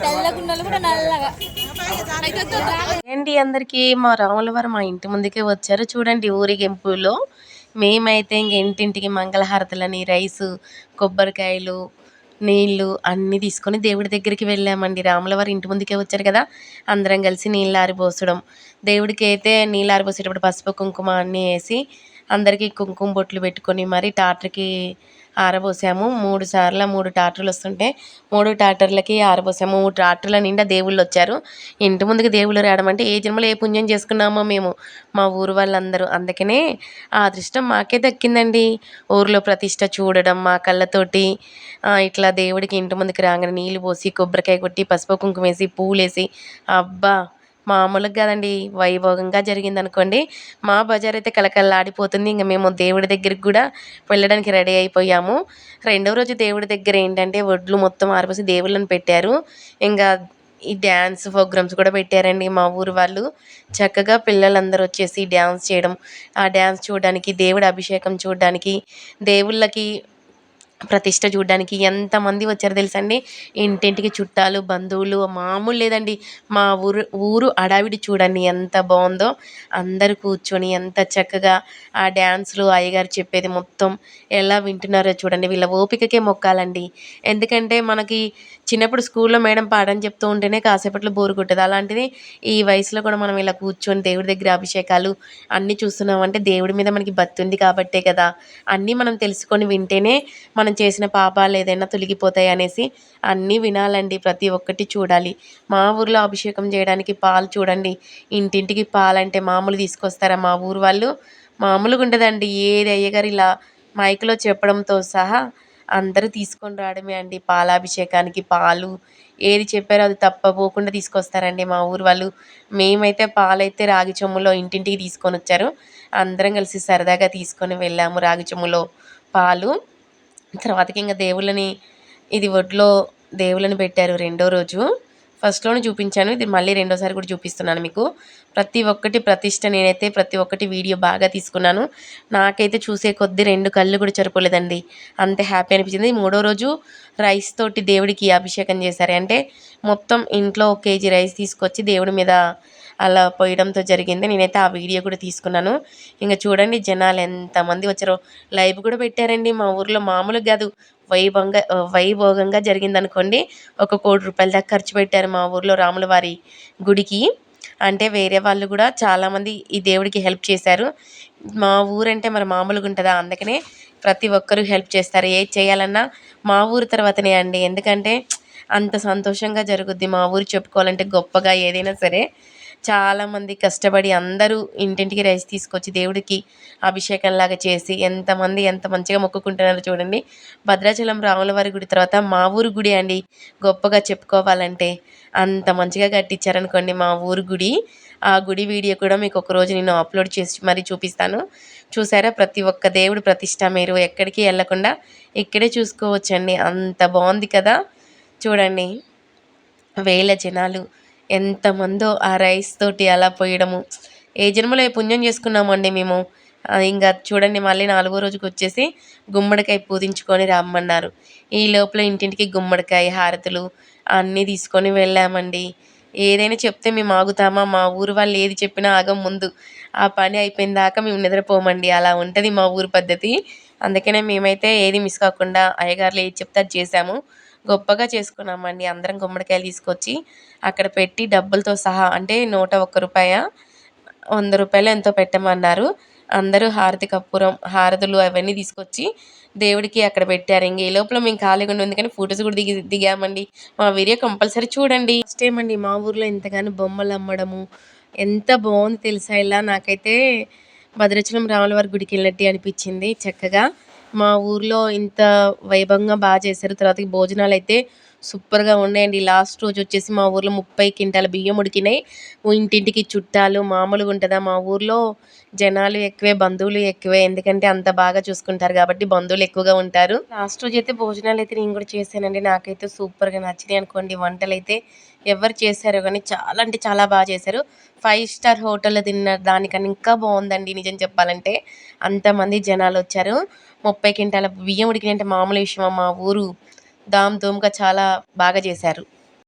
తెల్లగుండలు కూడా నల్లగా. ఏంటి అందరికీ? మా రాములవారు మా ఇంటి ముందుకే వచ్చారు. చూడండి ఊరేగింపులో మేమైతే ఇంక ఇంటింటికి మంగళహారతులని రైసు కొబ్బరికాయలు నీళ్ళు అన్నీ తీసుకొని దేవుడి దగ్గరికి వెళ్ళామండి. రాములవారి ఇంటి ముందుకే వచ్చారు కదా. అందరం కలిసి నీళ్ళు ఆరిపోసడం దేవుడికి అయితే నీళ్ళు ఆరిపోసేటప్పుడు పసుపు కుంకుమ అన్నీ వేసి అందరికీ కుంకుమ బొట్లు పెట్టుకొని మరి టాటర్కి ఆరబోసాము. మూడు సార్లు మూడు ట్రాక్టర్లు వస్తుంటే మూడు ట్రాక్టర్లకి ఆరబోసాము. మూడు ట్రాక్టర్ల నిండా దేవుళ్ళు వచ్చారు ఇంటి ముందుకు దేవుళ్ళు రావడం అంటే ఏ జన్మలో ఏ పుణ్యం చేసుకున్నామో మేము. మా ఊరు వాళ్ళందరూ. అందుకనే ఆ అదృష్టం మాకే దక్కిందండి. ఊర్లో ప్రతిష్ట చూడడం మా కళ్ళతోటి ఇట్లా దేవుడికి ఇంటి ముందుకు రాగానే నీళ్ళు పోసి కొబ్బరికాయ కొట్టి పసుపు కుంకుమ వేసి అబ్బా! మామూలుగా కదండి వైభోగంగా జరిగింది అనుకోండి మా బజార్ అయితే కలకల్లాడిపోతుంది ఇంకా మేము దేవుడి దగ్గరికి కూడా వెళ్ళడానికి రెడీ అయిపోయాము. రెండవ రోజు దేవుడి దగ్గర ఏంటంటే వడ్లు మొత్తం ఆరిపోసి దేవుళ్ళని పెట్టారు. ఇంకా ఈ డ్యాన్స్ ప్రోగ్రామ్స్ కూడా పెట్టారండి మా ఊరు వాళ్ళు. చక్కగా పిల్లలందరూ వచ్చేసి డ్యాన్స్ చేయడం ఆ డ్యాన్స్ చూడడానికి దేవుడి అభిషేకం చూడడానికి దేవుళ్ళకి ప్రతిష్ట చూడడానికి ఎంతమంది వచ్చారో తెలుసండి? ఇంటింటికి చుట్టాలు బంధువులు మామూలు లేదండి. మా ఊరు ఊరు అడావిడి చూడండి ఎంత బాగుందో. అందరూ కూర్చొని ఎంత చక్కగా ఆ డ్యాన్స్లు అయ్యగారు చెప్పేది మొత్తం ఎలా వింటున్నారో చూడండి. వీళ్ళ ఓపికకే మొక్కాలండి. ఎందుకంటే మనకి చిన్నప్పుడు స్కూల్లో మేడం పాఠం చెప్తూ ఉంటేనే కాసేపట్లో బోరు కొట్టేది. అలాంటిది ఈ వయసులో కూడా మనం ఇలా కూర్చొని దేవుడి దగ్గర అభిషేకాలు అన్నీ చూస్తున్నాం అంటే దేవుడి మీద మనకి బతుంది కాబట్టే కదా. అన్నీ మనం తెలుసుకొని వింటేనే మనం చేసిన పాపాలు ఏదైనా తొలగిపోతాయి అనేసి అన్నీ వినాలండి ప్రతి ఒక్కటి చూడాలి. మా ఊర్లో అభిషేకం చేయడానికి పాలు చూడండి. ఇంటింటికి పాలంటే మామూలు తీసుకొస్తారా మా ఊరు వాళ్ళు? మామూలుగా ఉండదండి. ఏది అయ్యగారు ఇలా మైక్లో చెప్పడంతో సహా అందరూ తీసుకొని రావడమే అండి. పాలాభిషేకానికి పాలు ఏది చెప్పారో అది తప్పపోకుండా తీసుకొస్తారండి మా ఊరు వాళ్ళు. మేమైతే పాలైతే రాగి చెమ్ములో ఇంటింటికి తీసుకొని వచ్చారు. అందరం కలిసి సరదాగా తీసుకొని వెళ్ళాము రాగి చెమ్ములో పాలు. తర్వాతకి ఇంకా దేవుళ్ళని ఇది ఒడ్లో దేవుళ్ళని పెట్టారు రెండో రోజు. ఫస్ట్లోనే చూపించాను. ఇది మళ్ళీ రెండోసారి కూడా చూపిస్తున్నాను మీకు. ప్రతి ఒక్కటి ప్రతిష్ట నేనైతే ప్రతి ఒక్కటి వీడియో బాగా తీసుకున్నాను. నాకైతే చూసే కొద్దీ రెండు కళ్ళు కూడా సరిపోలేదండి అంతే హ్యాపీ అనిపించింది. మూడో రోజు రైస్ తోటి దేవుడికి అభిషేకం చేశారు. అంటే మొత్తం ఇంట్లో ఒక కేజీ రైస్ తీసుకొచ్చి దేవుడి మీద అలా పోయడంతో జరిగింది. నేనైతే ఆ వీడియో కూడా తీసుకున్నాను. ఇంకా చూడండి జనాలు ఎంతమంది వచ్చారో. లైవ్ కూడా పెట్టారండి మా ఊర్లో. మామూలుగా కాదు. వైభవంగా వైభోగంగా జరిగిందనుకోండి ఒక కోటి రూపాయల దాకా ఖర్చు పెట్టారు మా ఊర్లో రాముల వారి గుడికి. అంటే వేరే వాళ్ళు కూడా చాలామంది ఈ దేవుడికి హెల్ప్ చేశారు. మా ఊరంటే మరి మామూలుగా ఉంటుందా? అందుకనే ప్రతి ఒక్కరూ హెల్ప్ చేస్తారు. ఏది చేయాలన్నా మా ఊరు తర్వాతనే అండి. ఎందుకంటే అంత సంతోషంగా జరుగుద్ది మా ఊరు చెప్పుకోవాలంటే గొప్పగా ఏదైనా సరే. చాలామంది కష్టపడి అందరూ ఇంటింటికి రైస్ తీసుకొచ్చి దేవుడికి అభిషేకంలాగా చేసి ఎంతమంది ఎంత మంచిగా మొక్కుకుంటున్నారో చూడండి. భద్రాచలం రాములవారి గుడి తర్వాత మా ఊరు గుడి అండి. గొప్పగా చెప్పుకోవాలంటే అంత మంచిగా కట్టించారనుకోండి మా ఊరు గుడి. ఆ గుడి వీడియో కూడా మీకు ఒక రోజు నేను అప్లోడ్ చేసి మరీ చూపిస్తాను. చూసారా? ప్రతి ఒక్క దేవుడు ప్రతిష్ట మీరు ఎక్కడికి వెళ్ళకుండా ఇక్కడే చూసుకోవచ్చండి. అంత బాగుంది కదా. చూడండి. వేల జనాలు ఎంతమందో ఆ రైస్ తోటి అలా పోయడము. ఏ జన్మలో ఏ పుణ్యం చేసుకున్నామండి మేము? ఇంకా చూడండి మళ్ళీ నాలుగో రోజుకి వచ్చేసి గుమ్మడికాయ పూజించుకొని రమ్మన్నారు. ఈ లోపల ఇంటింటికి గుమ్మడికాయ హారతులు అన్నీ తీసుకొని వెళ్ళామండి. ఏదైనా చెప్తే మేము ఆగుతామా? మా ఊరు వాళ్ళు ఏది చెప్పినా ఆగం ముందు. ఆ పని అయిపోయిన దాకా మేము నిద్రపోమండి. అలా ఉంటుంది మా ఊరు పద్ధతి. అందుకనే మేమైతే ఏది మిస్ కాకుండా అయ్యగారులు ఏది చెప్తే అది చేసాము గొప్పగా చేసుకున్నామండి. అందరం గుమ్మడికాయలు తీసుకొచ్చి అక్కడ పెట్టి డబ్బులతో సహా అంటే నూట ఒక్క రూపాయ వంద రూపాయలు ఎంతో పెట్టమన్నారు. అందరూ హారతి కర్పూరం హారతులు అవన్నీ తీసుకొచ్చి దేవుడికి అక్కడ పెట్టారు. ఇంక ఈ లోపల మేము ఖాళీగా ఉండి కానీ ఫొటోస్ కూడా దిగి దిగామండి. మా వీడియో కంపల్సరీ చూడండి. ఫస్ట్ ఏమండి మా ఊర్లో ఎంతగానో బొమ్మలు అమ్మడము. ఎంత బాగుంది తెలుసా ఇలా నాకైతే భద్రాచలం రాములవారి గుడికి వెళ్ళినట్టు అనిపించింది చక్కగా. మా ఊర్లో ఇంత వైభవంగా బాగా చేశారు. తర్వాత భోజనాలు అయితే సూపర్గా ఉన్నాయండి. లాస్ట్ రోజు వచ్చేసి మా ఊర్లో ముప్పై క్వింటాల బియ్యం ఉడికినాయి. ఇంటింటికి చుట్టాలు మామూలుగా ఉంటుందా? మా ఊర్లో జనాలు ఎక్కువే బంధువులు ఎక్కువే. ఎందుకంటే అంత బాగా చూసుకుంటారు కాబట్టి బంధువులు ఎక్కువగా ఉంటారు. లాస్ట్ రోజు అయితే భోజనాలు అయితే నేను కూడా చేశానండి. నాకైతే సూపర్గా నచ్చినాయి అనుకోండి. వంటలు అయితే ఎవరు చేశారో కానీ చాలా అంటే చాలా బాగా చేశారు. ఫైవ్ స్టార్ హోటల్లో తిన్న దానికన్నా ఇంకా బాగుందండి నిజం చెప్పాలంటే. అంతమంది జనాలు వచ్చారు. ముప్పై క్వింటాల బియ్యం ఉడికినంటే మామూలు విషయం మా ఊరు ధామ్ దూమ్గా చాలా బాగా చేశారు.